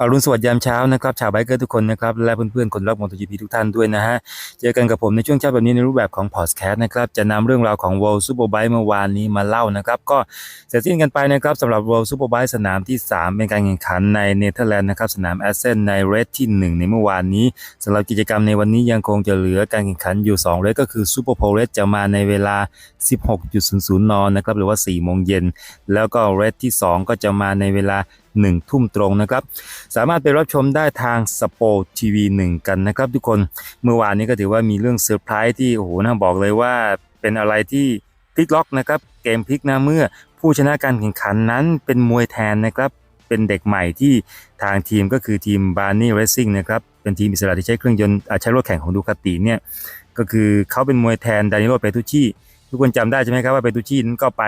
อรุณสวัสดิ์ยามเช้านะครับชาวไบเกอร์ทุกคนนะครับและเพื่อนๆคนรักมอเตอร์จีพีทุกท่านด้วยนะฮะเจอกันกับผมในช่วงเช้าแบบนี้ในรูปแบบของพอดแคสต์นะครับจะนำเรื่องราวของ World Superbike เมื่อวานนี้มาเล่านะครับก็เสร็จสิ้นกันไปนะครับสำหรับ World Superbike สนามที่ 3 เป็นการแข่งขันในเนเธอร์แลนด์นะครับสนามแอสเซนในเรสที่ 1 ในเมื่อวานนี้สำหรับกิจกรรมในวันนี้ยังคงจะเหลือการแข่งขันอยู่2เรสก็คือ Super p o l e จะมาในเวลา 16.00 นนะครับหรือว่า4โมงเย็นแล้วก็เรสที่ 2 ก็จะมาในเวลา1 ทุ่มตรงนะครับ สามารถไปรับชมได้ทางสปอร์ทีวีหนึ่งกันนะครับทุกคนเมื่อวานนี้ก็ถือว่ามีเรื่องเซอร์ไพรส์ที่โอ้โหน่าบอกเลยว่าเป็นอะไรที่พลิกล็อกนะครับเกมพลิกนะเมื่อผู้ชนะการแข่งขันนั้นเป็นมวยแทนนะครับเป็นเด็กใหม่ที่ทางทีมก็คือทีมบาร์นี่เรซิ่งนะครับเป็นทีมอิสระที่ใช้เครื่องยนต์ใช้รถแข่งของดูคาติเนี่ยก็คือเขาเป็นมวยแทนดานิโลเปตุชี่ ทุกคนจำได้ใช่ไหมครับว่าเปตุชีนั้นก็ไป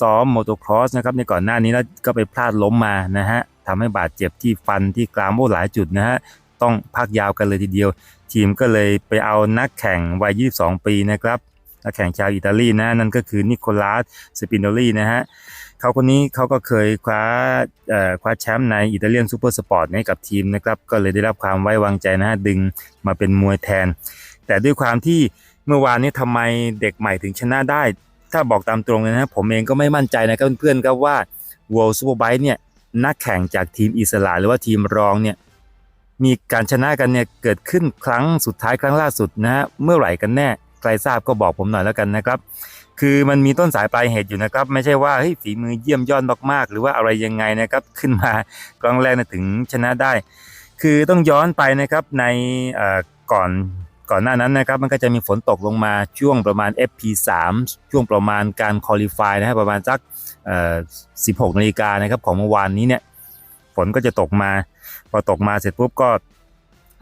ซ้อมมอเตอร์ครอสนะครับในก่อนหน้านี้แล้วก็ไปพลาดล้มมานะฮะทำให้บาดเจ็บที่ฟันที่กรามโอ้หลายจุดนะฮะต้องพักยาวกันเลยทีเดียว ทีมก็เลยไปเอานักแข่งวัย 22 ปีนะครับนักแข่งชาวอิตาลีนะนั่นก็คือนิโคลัสสปินโดลีนะฮะเขาคนนี้เขาก็เคยคว้าเอ่อคว้าแชมป์ในอิตาเลียนซูเปอร์สปอร์ตให้กับทีมนะครับก็เลยได้รับความไว้วางใจนะฮะดึงมาเป็นมวยแทน แต่ด้วยความที่ เมื่อวานนี้ทำไมเด็กใหม่ถึงชนะได้ ถ้าบอกตามตรงเลยนะผมเองก็ไม่มั่นใจนะครับเพื่อนๆครับว่า World Superbike เนี่ยนักแข่งจากทีมอิสระหรือว่าทีมรองเนี่ยมีการชนะกันเนี่ยเกิดขึ้นครั้งสุดท้ายครั้งล่าสุดนะฮะเมื่อไหร่กันแน่ใครทราบก็บอกผมหน่อยแล้วกันนะครับ คือมันมีต้นสายปลายเหตุอยู่นะครับ ไม่ใช่ว่าเฮ้ยฝีมือเยี่ยมยอดมากๆหรือว่าอะไรยังไงนะครับขึ้นมาครั้งแรกนะถึงชนะได้ คือต้องย้อนไปนะครับในก่อน ก่อนหน้านั้นนะครับมันก็จะมีฝนตกลงมาช่วงประมาณ FP3 ช่วงประมาณการคอลี่ฟายนะฮะประมาณสัก16นาฬิกานะครับของเมื่อวานนี้เนี่ยฝนก็จะตกมา พอตกมาเสร็จปุ๊บก็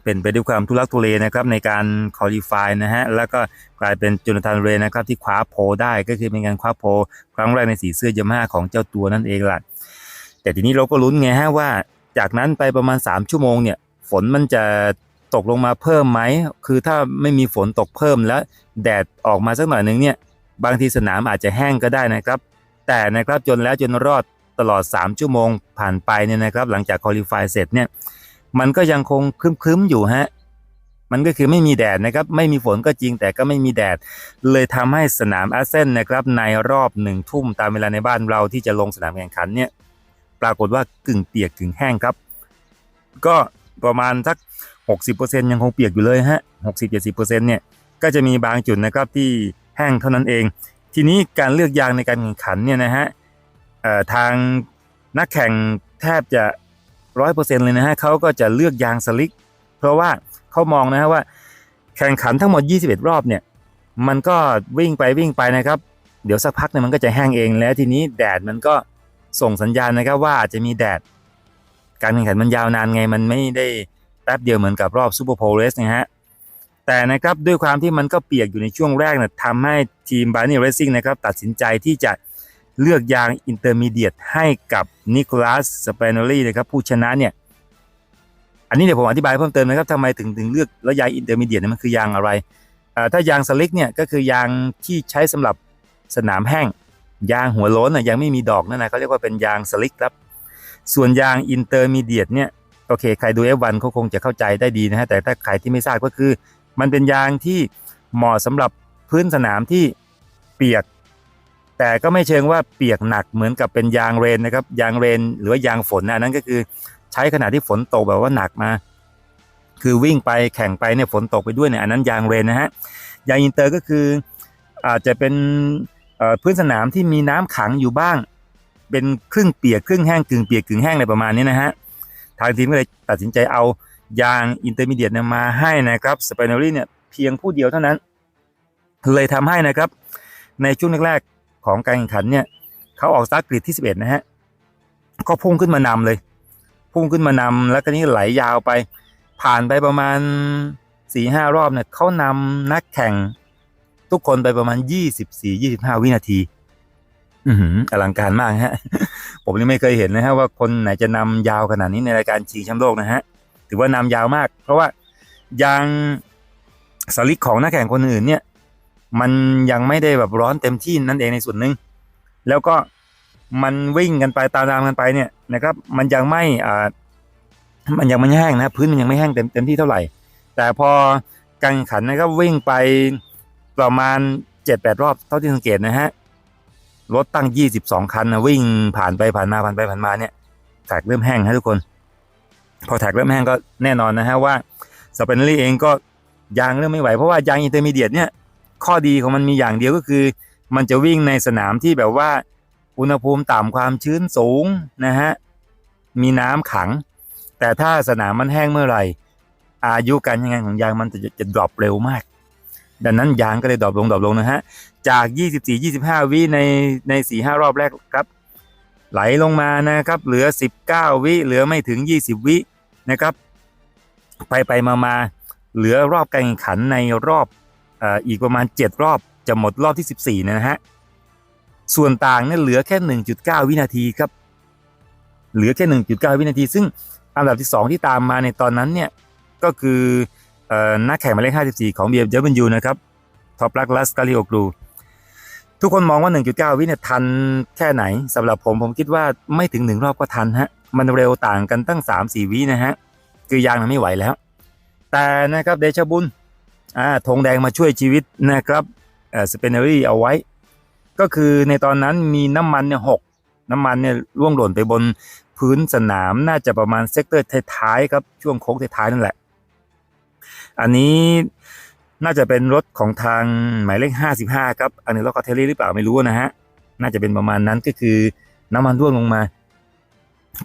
เป็นไปด้วยความทุลักทุเลนะครับในการคอลี่ฟายนะฮะแล้วก็กลายเป็นจูนธานเรนะครับที่คว้าโพลได้ก็คือเป็นการคว้าโพลครั้งแรกในสีเสื้อยามาฮ่าของเจ้าตัวนั่นเองล่ะแต่ทีนี้เราก็ลุ้นไงฮะว่า จากนั้นไปประมาณ 3 ชั่วโมงเนี่ยฝนมันจะ ตกลงมาเพิ่มไหม คือถ้าไม่มีฝนตกเพิ่มแล้วแดดออกมาสักหน่อยหนึ่งเนี่ยบางทีสนามอาจจะแห้งก็ได้นะครับ แต่นะครับจนแล้วจนรอดตลอด 3 ชั่วโมงผ่านไปเนี่ยนะครับ หลังจากคอลี่ฟายเสร็จเนี่ยมันก็ยังคงครึ้มๆอยู่ฮะมันก็คือไม่มีแดดนะครับไม่มีฝนก็จริงแต่ก็ไม่มีแดด เลยทำให้สนามอาเซนนะครับในรอบหนึ่งทุ่มตามเวลาในบ้านเราที่จะลงสนามแข่งขันเนี่ยปรากฏว่ากึ่งเปียกกึ่งแห้งครับ ก็ประมาณสัก 60%ยังคงเปียกอยู่เลยฮะ60-70%เนี่ยก็จะมีบางจุดนะครับที่แห้งเท่านั้นเอง ทีนี้การเลือกยางในการแข่งขันเนี่ยนะฮะทางนักแข่งแทบจะร้อยเปอร์เซ็นต์เลยนะฮะเขาก็จะเลือกยางสลิก เพราะว่าเขามองนะฮะว่าแข่งขันทั้งหมด 21 รอบเนี่ยมันก็วิ่งไปวิ่งไปนะครับ เดี๋ยวสักพักเนี่ยมันก็จะแห้งเองแล้วทีนี้แดดมันก็ส่งสัญญาณนะครับว่าอาจจะมีแดด การแข่งขันมันยาวนานไงมันไม่ได้ แป๊บเดียวเหมือนกับรอบซูเปอร์โพลเรสนะฮะแต่นะครับด้วยความที่มันก็เปียกอยู่ในช่วงแรกนะทำให้ทีมบาร์นี่เรซิ่งนะครับตัดสินใจที่จะเลือกยางอินเตอร์มีเดียตให้กับนิโคลัสสเปนอรี่นะครับผู้ชนะเนี่ยอันนี้เดี๋ยวผมอธิบายเพิ่มเติมนะครับทำไมถึงถึงเลือกแล้วยางอินเตอร์มีเดียตเนี่ยมันคือยางอะไรอ่าถ้ายางสลิกเนี่ยก็คือยางที่ใช้สำหรับสนามแห้ง ยางหัวโล้นนะยังไม่มีดอกนั่นนะเขาเรียกว่าเป็นยางสลิกครับส่วนยางอินเตอร์มีเดียตเนี่ย โอเค ใครดู F1 เขาคงจะเข้าใจได้ดีนะฮะแต่ถ้าใครที่ไม่ทราบก็คือ มันเป็นยางที่เหมาะสำหรับพื้นสนามที่เปียก แต่ก็ไม่เชิงว่าเปียกหนักเหมือนกับเป็นยางเรนนะครับยางเรนหรือว่ายางฝนอันนั้นก็คือใช้ขณะที่ฝนตกแบบว่าหนักมา คือวิ่งไปแข่งไปเนี่ยฝนตกไปด้วยเนี่ยอันนั้นยางเรนนะฮะยางอินเตอร์ก็คืออาจจะเป็นพื้นสนามที่มีน้ำขังอยู่บ้าง เป็นครึ่งเปียกครึ่งแห้งกึ่งเปียกกึ่งแห้งอะไรประมาณนี้นะฮะ ทางทีมก็เลยตัดสินใจเอายางอินเตอร์มีเดียตมาให้นะครับสเปนอรี่เนี่ยเพียงผู้เดียวเท่านั้น เลยทำให้นะครับ ในช่วงแรกๆของการแข่งขันเนี่ยเขาออกสตาร์ทกริดที่ 11 นะฮะก็พุ่งขึ้นมานำเลย พุ่งขึ้นมานำแล้วก็นี้ไหลยาวไป ผ่านไปประมาณ4-5ห้ารอบเนี่ยเขานำนักแข่งทุกคนไปประมาณ 24-25 วินาที อือหืออลังการมากฮะ ผมยังไม่เคยเห็นนะฮะว่าคนไหนจะนำยาวขนาดนี้ในรายการชิงแชมป์โลกนะฮะถือว่านำยาวมาก เพราะว่ายางสลิกของนักแข่งคนอื่นเนี่ย มันยังไม่ได้แบบร้อนเต็มที่นั่นเองในส่วนหนึ่งแล้วก็มันวิ่งกันไปตามๆกันไปเนี่ยนะครับ มันยังไม่อ่ามันยังไม่แห้งนะพื้นมันยังไม่แห้งเต็มเต็มที่เท่าไหร่ แต่พอการแข่งขันนะครับวิ่งไปประมาณเจ็ดแปดรอบเท่าที่สังเกตนะฮะ รถตั้งยี่สิบสองคันนะวิ่งผ่านไปผ่านมาผ่านไปผ่านมาเนี่ยแท็กเริ่มแห้งฮะทุกคน พอแท็กเริ่มแห้งก็แน่นอนนะฮะว่าสเปนลี่เองก็ยางเริ่มไม่ไหวเพราะว่ายางอินเตอร์มีเดียตเนี่ยข้อดีของมันมีอย่างเดียวก็คือ มันจะวิ่งในสนามที่แบบว่าอุณหภูมิต่ำความชื้นสูงนะฮะมีน้ำขัง แต่ถ้าสนามมันแห้งเมื่อไหร่ อายุการใช้งานของยางมันจะจะดรอปเร็วมาก ดังนั้นยางก็เลยดรอปลงดรอปลงนะฮะ จาก 24 25 วิในใน4-5 รอบแรกครับ ไหลลงมานะครับ เหลือ 19 วิเหลือไม่ถึง 20 วินะครับ ไปไปมามาเหลือรอบการแข่งขันในรอบออีกประมาณ 7 รอบจะหมดรอบที่ 14 นะฮะ ส่วนต่างเนี่ยเหลือแค่ 1.9 วินาทีครับ เหลือแค่ 1.9 วินาที ซึ่งอันดับที่ 2 ที่ตามมาในตอนนั้นเนี่ยก็คือ นักแข่งหมายเลข 54 ของ BMW นะครับท็อปลักลัสกาลิโอกรูทุกคนมองว่า 1.9 วิเนี่ยทันแค่ไหนสำหรับผมผมคิดว่าไม่ถึง 1 รอบก็ทันฮะมันเร็วต่างกันตั้ง 3-4 วินะฮะคือยางมันไม่ไหวแล้ว แต่นะครับเดชบุญอ่าธงแดงมาช่วยชีวิตนะครับเอ่อสเปนเนอรี่เอาไว้ ก็คือในตอนนั้นมีน้ำมันเนี่ยหกน้ำมันเนี่ยร่วงหล่นไปบนพื้นสนามน่าจะประมาณเซกเตอร์ท้ายๆครับช่วงโค้งท้ายๆนั่นแหละ อันนี้น่าจะเป็นรถของทางหมายเลข 55 ครับ อันนี้รถคาเทลลี่หรือเปล่าไม่รู้นะฮะ น่าจะเป็นประมาณนั้นก็คือน้ำมันร่วงลงมา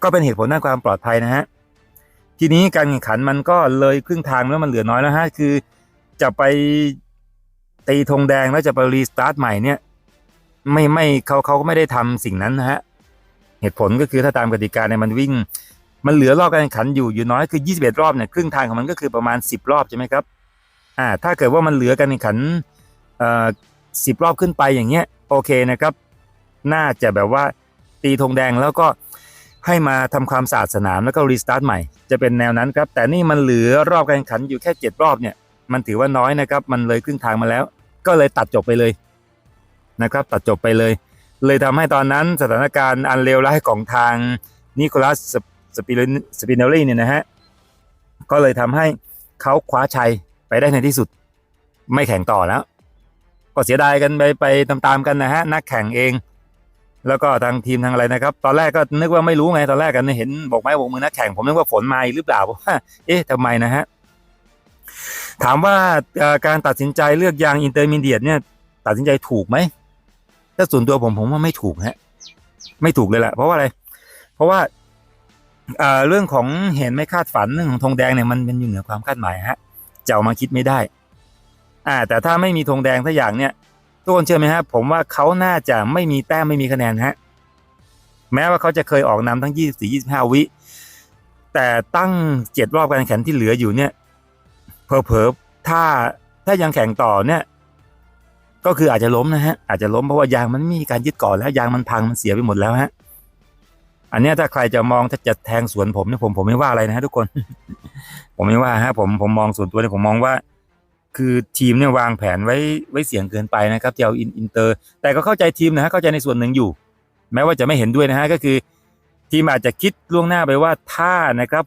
ก็เป็นเหตุผลด้านความปลอดภัยนะฮะ ทีนี้การแข่งขันมันก็เลยครึ่งทางแล้วมันเหลือน้อยแล้วฮะ คือจะไปตีธงแดงแล้วจะไปรีสตาร์ทใหม่เนี่ย ไม่ไม่เขาเขาก็ไม่ได้ทำสิ่งนั้นนะฮะ เหตุผลก็คือถ้าตามกติกาเนี่ยมันวิ่ง มันเหลือรอบการแข่งขันอยู่อยู่น้อยคือ 21 รอบเนี่ยครึ่งทางของมันก็คือประมาณ 10 รอบใช่ไหมครับอ่าถ้าเกิดว่ามันเหลือการแข่งขันเอ่อสิบรอบขึ้นไปอย่างเงี้ยโอเคนะครับ น่าจะแบบว่าตีธงแดงแล้วก็ให้มาทำความสะอาดสนามแล้วก็รีสตาร์ทใหม่จะเป็นแนวนั้นครับ แต่นี่มันเหลือรอบการแข่งขันอยู่แค่ 7 รอบเนี่ย มันถือว่าน้อยนะครับ มันเลยครึ่งทางมาแล้ว ก็เลยตัดจบไปเลยนะครับ ตัดจบไปเลย เลยทำให้ตอนนั้นสถานการณ์อันเลวร้ายของทางนิโคลัส สปินสปินเนลลี่เนี่ยนะฮะก็เลยทำให้เขาคว้าชัยไปได้ในที่สุด ไม่แข่งต่อแล้ว ก็เสียดายกันไปไปตามๆกันนะฮะนักแข่งเอง แล้วก็ทางทีมทางอะไรนะครับ ตอนแรกก็นึกว่าไม่รู้ไงตอนแรกกันเห็นบอกไม้บอกมือนักแข่งผมนึกว่าฝนมาอีกหรือเปล่าเพราะว่าเอ๊ะทำไมนะฮะถามว่าการตัดสินใจเลือกยางอินเตอร์มีเดียตเนี่ยตัดสินใจถูกไหมถ้าส่วนตัวผมผมว่าไม่ถูกฮะไม่ถูกเลยแหละเพราะว่าอะไร เพราะว่า เรื่องของเห็นไม่คาดฝันเรื่องของธงแดงเนี่ยมันเป็นอยู่เหนือความคาดหมายฮะจะเอามาคิดไม่ได้อ่าแต่ถ้าไม่มีธงแดงสักอย่างเนี่ยทุกคนเชื่อไหมฮะผมว่าเขาน่าจะไม่มีแต้มไม่มีคะแนนฮะแม้ว่าเขาจะเคยออกนำทั้ง 24 25 วิ แต่ตั้งเจ็ดรอบการแข่งที่เหลืออยู่เนี่ยเพอเพอๆถ้าถ้ายังแข่งต่อเนี่ยก็คืออาจจะล้มนะฮะอาจจะล้มเพราะว่ายางมันไม่มีการยึดเก่อนแล้วยางมันพังมันเสียไปหมดแล้วฮะ อันนี้ถ้าใครจะมองถ้าจะแทงสวนผมเนี่ยผมผมไม่ว่าอะไรนะฮะทุกคน ผมไม่ว่าฮะผมผมมองส่วนตัวเนี่ยผมมองว่า คือทีมเนี่ยวางแผนไว้ไว้เสียงเกินไปนะครับเอาอินอินเตอร์ แต่ก็เข้าใจทีมนะฮะเข้าใจในส่วนหนึ่งอยู่ แม้ว่าจะไม่เห็นด้วยนะฮะก็คือ ทีมอาจจะคิดล่วงหน้าไปว่าถ้านะครับ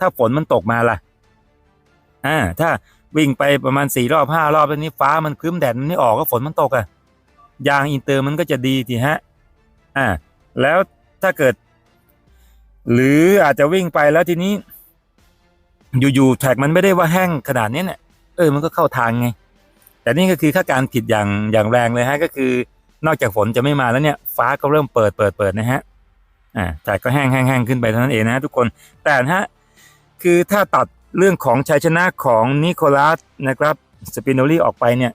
ถ้าฝนมันตกมาล่ะอ่าถ้าวิ่งไปประมาณสี่รอบห้ารอบแล้วนี้ฟ้ามันครึ้มแดดมันไม่ออกก็ฝนมันตกอะ่ะยางอินเตอร์มันก็จะดีทีฮะอ่าแล้วถ้าเกิด หรืออาจจะวิ่งไปแล้วทีนี้ อยู่ๆแท็กมันไม่ได้ว่าแห้งขนาดนี้เนี่ยเออมันก็เข้าทางไง แต่นี่ก็คือค่าการผิดอย่างอย่างแรงเลยฮะก็คือนอกจากฝนจะไม่มาแล้วเนี่ย ฟ้าก็เริ่มเปิดเปิดเปิดนะฮะอ่าแท็กก็แห้งแห้งแห้งขึ้นไปเท่านั้นเองนะฮะทุกคนแต่ฮะคือถ้าตัดเรื่องของชัยชนะของนิโคลัสนะครับสปินโนลี่ออกไปเนี่ย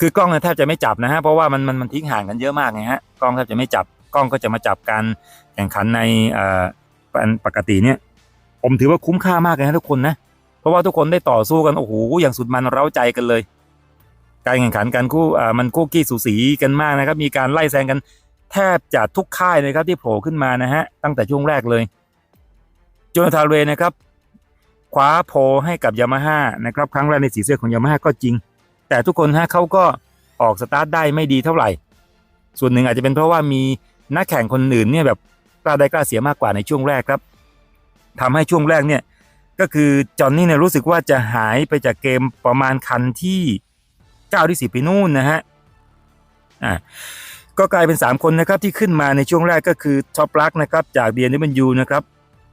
คือกล้องแทบจะไม่จับนะฮะเพราะว่ามันมันมันทิ้งห่างกันเยอะมากไงฮะกล้องแทบจะไม่จับ กล้องก็จะมาจับการแข่งขันในปกติเนี่ยผมถือว่าคุ้มค่ามากเลยนะทุกคนนะเพราะว่าทุกคนได้ต่อสู้กันโอ้โหอย่างสุดมันเร้าใจกันเลย การแข่งขันกันคู่มันคู่กี้สูสีกันมากนะครับ มีการไล่แซงกันแทบจะทุกค่ายเลยครับที่โผล่ขึ้นมานะฮะตั้งแต่ช่วงแรกเลยโจนาธานเรนะครับคว้าโพให้กับยามาฮ่านะครับครั้งแรกในสีเสื้อของยามาฮ่าก็จริง แต่ทุกคนฮะเขาก็ออกสตาร์ทได้ไม่ดีเท่าไหร่ ส่วนหนึ่งอาจจะเป็นเพราะว่ามี นักแข่งคนอื่นเนี่ยแบบกล้าได้กล้าเสียมากกว่าในช่วงแรกครับทำให้ช่วงแรกเนี่ยก็คือจอห์นนี่เนี่ยรู้สึกว่าจะหายไปจากเกมประมาณคันที่9ที่10ไปนู่นนะฮะอ่าก็กลายเป็น 3 คนนะครับที่ขึ้นมาในช่วงแรกก็คือท็อปลักนะครับจาก BMW นะครับ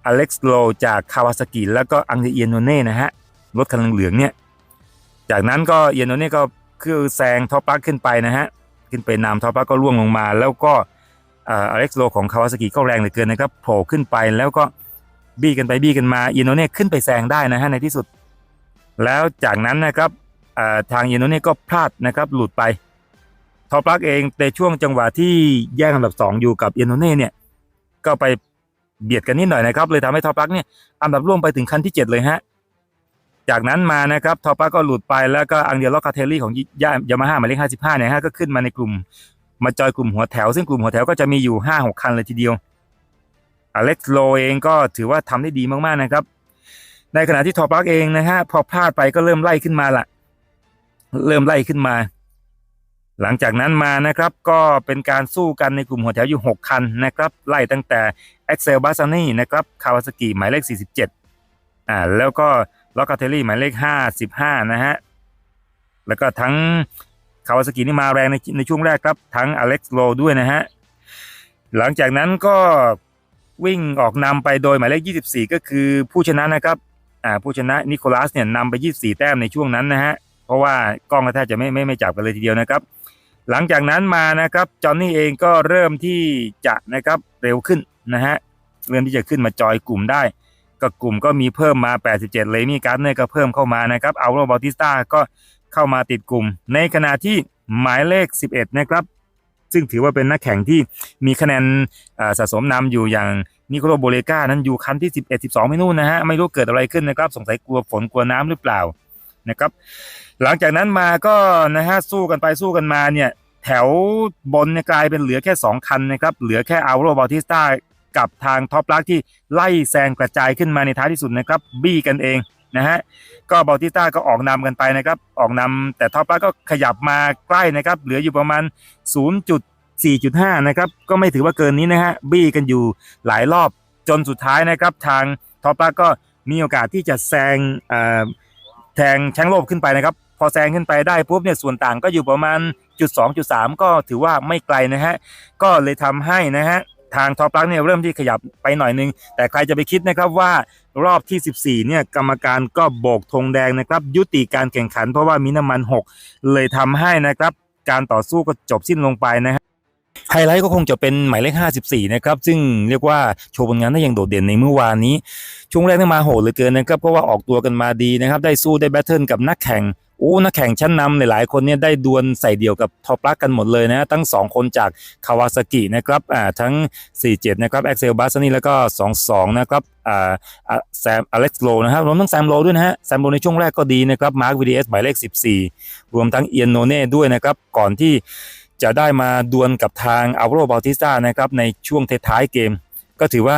อเล็กซ์โลจากคาวาซากิแล้วก็อังเดเอียนโนเน่นะฮะรถคันเหลืองเนี่ยจากนั้นก็เอียโนเน่ก็คือแซงท็อปลักขึ้นไปนะฮะขึ้นไปนำท็อปลักก็ล่วงลงมา แล้วก็ อเล็กซ์โลของคาวาซากิก็แรงเหลือเกินนะครับโผล่ขึ้นไปแล้วก็บี้กันไปบี้กันมาอียโนเน่ขึ้นไปแซงได้นะฮะในที่สุด แล้วจากนั้นนะครับทางอียโนเน่ก็พลาดนะครับหลุดไปทอปลักเองในช่วงจังหวะที่แย่งอันดับ 2 อยู่กับเอโนเน่เนี่ยก็ไปเบียดกันนิดหน่อยนะครับเลยทำให้ทอปลักเนี่ยอันดับร่วมไปถึงคันที่ 7 เลยฮะจากนั้นมานะครับทอปลักก็หลุดไปแล้วก็อังเดียล็อกคาเทลลี่ของยายามาฮ่าหมายเลข55เนี่ยฮะก็ขึ้นมาในกลุ่ม มาจอยกลุ่มหัวแถว ซึ่งกลุ่มหัวแถวก็จะมีอยู่ 5-6 คันเลยทีเดียวอเล็กซ์โลเองก็ถือว่าทำได้ดีมากๆนะครับ ในขณะที่ท็อปลักเองนะฮะพอพลาดไปก็เริ่มไล่ขึ้นมาละเริ่มไล่ขึ้นมา หลังจากนั้นมานะครับก็เป็นการสู้กันในกลุ่มหัวแถวอยู่ 6 คันนะครับไล่ตั้งแต่ e x c e l b a s a n i นะครับคาวาสกิหมายเลข 47อ่าแล้วก็ล็อกคาเทลลี่หมายเลข 55 นะฮะแล้วก็ทั้ง คาวาสกินี่มาแรงในในช่วงแรกครับ ทั้งอเล็กซ์โลด้วยนะฮะ หลังจากนั้นก็วิ่งออกนำไปโดยหมายเลข 24 ก็คือผู้ชนะนะครับอ่าผู้ชนะนิโคลัสเนี่ยนำไป 24 แต้มในช่วงนั้นนะฮะ เพราะว่ากล้องก็แทบจะไม่ไม่ไม่จับกันเลยทีเดียวนะครับ หลังจากนั้นมานะครับจอห์นนี่เองก็เริ่มที่จะนะครับเร็วขึ้นนะฮะเริ่มที่จะขึ้นมาจอยกลุ่มได้ก็กลุ่มก็มีเพิ่มมา 87 เลยมีการ์ดเนอร์ก็เพิ่มเข้ามานะครับ เอาโรบอติสตาก็ เข้ามาติดกลุ่ม ในขณะที่หมายเลข 11 นะครับ ซึ่งถือว่าเป็นนักแข่งที่มีคะแนนสะสมนำอยู่อย่างนิโคลโบเลกานั้นอยู่คันที่ 11 12 ไม่นู่นนะฮะ ไม่รู้เกิดอะไรขึ้นนะครับ สงสัยกลัวฝนกลัวน้ำหรือเปล่านะครับ หลังจากนั้นมาก็นะฮะสู้กันไปสู้กันมาเนี่ยแถวบนเนี่ยกลายเป็นเหลือแค่ 2 คันนะครับ เหลือแค่อัลโรบอติสตากับทางท็อปลักที่ไล่แซงกระจายขึ้นมาในท้ายที่สุดนะครับ บี้กันเอง นะฮะก็บอติสตาก็ออกนำกันไปนะครับ ออกนำแต่ท็อปลักก็ขยับมาใกล้นะครับ เหลืออยู่ประมาณ 0.4.5 นะครับ ก็ไม่ถือว่าเกินนี้นะฮะบี้กันอยู่หลายรอบจนสุดท้ายนะครับ ทางท็อปลักก็มีโอกาสที่จะแซงเอ่อแทงแชงโลบขึ้นไปนะครับ พอแซงขึ้นไปได้ปุ๊บเนี่ยส่วนต่างก็อยู่ประมาณจุดสก็ถือว่าไม่ไกลนะฮะก็เลยทำให้นะฮะ ทางท็อปลักเนี่ยเริ่มที่ขยับไปหน่อยนึง แต่ใครจะไปคิดนะครับว่ารอบที่ 14 เนี่ยกรรมการก็โบกธงแดงนะครับ ยุติการแข่งขันเพราะว่ามีน้ำมัน 6 เลยทำให้นะครับ การต่อสู้ก็จบสิ้นลงไปนะฮะ ไฮไลท์ก็คงจะเป็นหมายเลข 54 นะครับ ซึ่งเรียกว่าโชว์ผลงานได้อย่างโดดเด่นในเมื่อวานนี้ ช่วงแรกนี่มาโหดเหลือเกินนะครับ เพราะว่าออกตัวกันมาดีนะครับ ได้สู้ได้แบทเทิลกับนักแข่งโอ้นักแข่งชั้นนำหลายๆคนเนี่ยได้ดวลใส่เดี่ยวกับทอปลักกันหมดเลยนะ ทั้ง 2 คนจากคาวาซากินะครับอ่าทั้ง 47 นะครับเอ็กเซลบาสนี่แล้วก็ 22 นะครับอ่าอ่าแซมอเล็กซ์โลนะครับรวมทั้งแซมโลด้วยนะฮะ แซมโลในช่วงแรกก็ดีนะครับมาร์ควีดีเอสหมายเลข 14 รวมทั้งเอียนโนเน่ด้วยนะครับ ก่อนที่ จะได้มาดวลกับทางอัลโรบาติสตานะครับในช่วงท้ายเกม ก็ถือว่า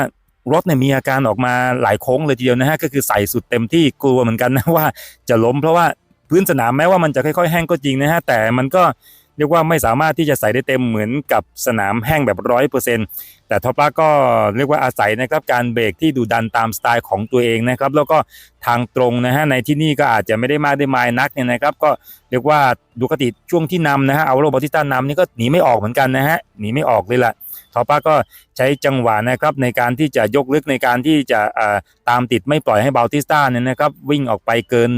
รถเนี่ยมีอาการออกมาหลายโค้งเลยทีเดียวนะฮะก็คือใส่สุดเต็มที่กลัวเหมือนกันนะว่าจะล้มเพราะว่าพื้นสนามแม้ว่ามันจะค่อยๆ แห้งก็จริงนะฮะแต่มันก็ เรียกว่าไม่สามารถที่จะใส่ได้เต็มเหมือนกับสนามแห้งแบบร้อยเปอร์เซ็นต์แต่ท็อปลาก็เรียกว่าอาศัยนะครับการเบรกที่ดูดันตามสไตล์ของตัวเองนะครับแล้วก็ทางตรงนะฮะในที่นี่ก็อาจจะไม่ได้มากได้มายนักเนี่ยนะครับก็เรียกว่าดูกติช่วงที่นำนะฮะเอาโรบอติสตานำนี่ก็หนีไม่ออกเหมือนกันนะฮะหนีไม่ออกเลยล่ะ ทอป้าก็ใช้จังหวะนะครับในการที่จะยกลึกในการที่จะตามติดไม่ปล่อยให้บาติสตาเนี่ยนะครับวิ่งออกไปเกิน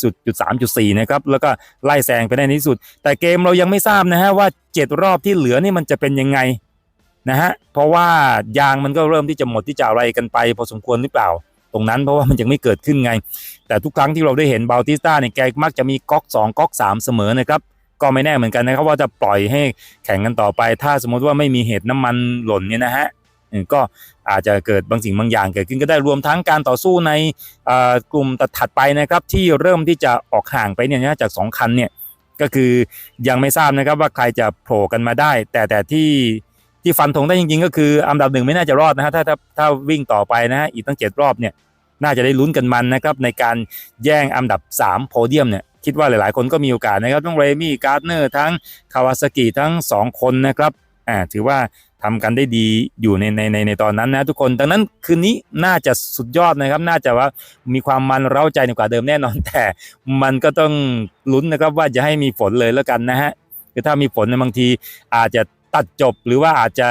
สุดจุดสามจุดสี่นะครับแล้วก็ไล่แซงไปได้ในที่สุด แต่เกมเรายังไม่ทราบนะฮะว่าเจ็ดรอบที่เหลือนี่มันจะเป็นยังไงนะฮะเพราะว่ายางมันก็เริ่มที่จะหมดที่จะอะไรกันไป พอสมควรหรือเปล่า ตรงนั้นเพราะว่ามันยังไม่เกิดขึ้นไง แต่ทุกครั้งที่เราได้เห็นบาติสตาเนี่ยแกมักจะมีก๊อก2ก๊อก3 เสมอนะครับ ก็ไม่แน่เหมือนกันนะครับ ว่าจะปล่อยให้แข่งกันต่อไป ถ้าสมมติว่าไม่มีเหตุน้ำมันหล่นเนี่ยนะฮะก็อาจจะเกิดบางสิ่งบางอย่างเกิดขึ้นก็ได้รวมทั้งการต่อสู้ในกลุ่มตัดถัดไปนะครับ ที่เริ่มที่จะออกห่างไปเนี่ยนะจาก 2 คันเนี่ยก็คือยังไม่ทราบนะครับว่าใครจะโผล่กันมาได้ แต่แต่ที่ที่ฟันธงได้จริง ๆ ก็คืออันดับหนึ่งไม่น่าจะรอดนะฮะถ้าถ้าถ้าวิ่งต่อไปนะฮะอีกตั้งเจ็ดรอบเนี่ยน่าจะได้ลุ้นกันมันนะครับในการแย่งอันดับ 3 โพเดียมเนี่ย คิดว่าหลายๆ คนก็มีโอกาสนะครับทั้งเรมี่การ์ดเนอร์ทั้งคาวาซกิทั้ง 2 คนนะครับอ่าถือว่าทำกันได้ดีอยู่ในในในในตอนนั้นนะทุกคน ดังนั้นคืนนี้น่าจะสุดยอดนะครับ น่าจะว่ามีความมันเร้าใจกว่าเดิมแน่นอน แต่มันก็ต้องลุ้นนะครับว่าจะให้มีฝนเลยแล้วกันนะฮะคือถ้ามีฝนเนบางทีอาจจะตัดจบหรือว่าอาจจะ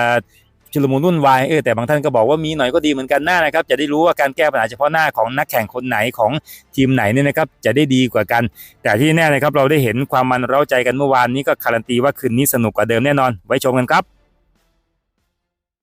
ชุลมุนวุ่นวายเออแต่บางท่านก็บอกว่ามีหน่อยก็ดีเหมือนกันหน้านะครับ จะได้รู้ว่าการแก้ปัญหาเฉพาะหน้าของนักแข่งคนไหนของทีมไหนเนี่ยนะครับจะได้ดีกว่ากัน แต่ที่แน่นะครับเราได้เห็นความมันเร้าใจกันเมื่อวานนี้ก็การันตีว่าคืนนี้สนุกกว่าเดิมแน่นอน ไว้ชมกันครับ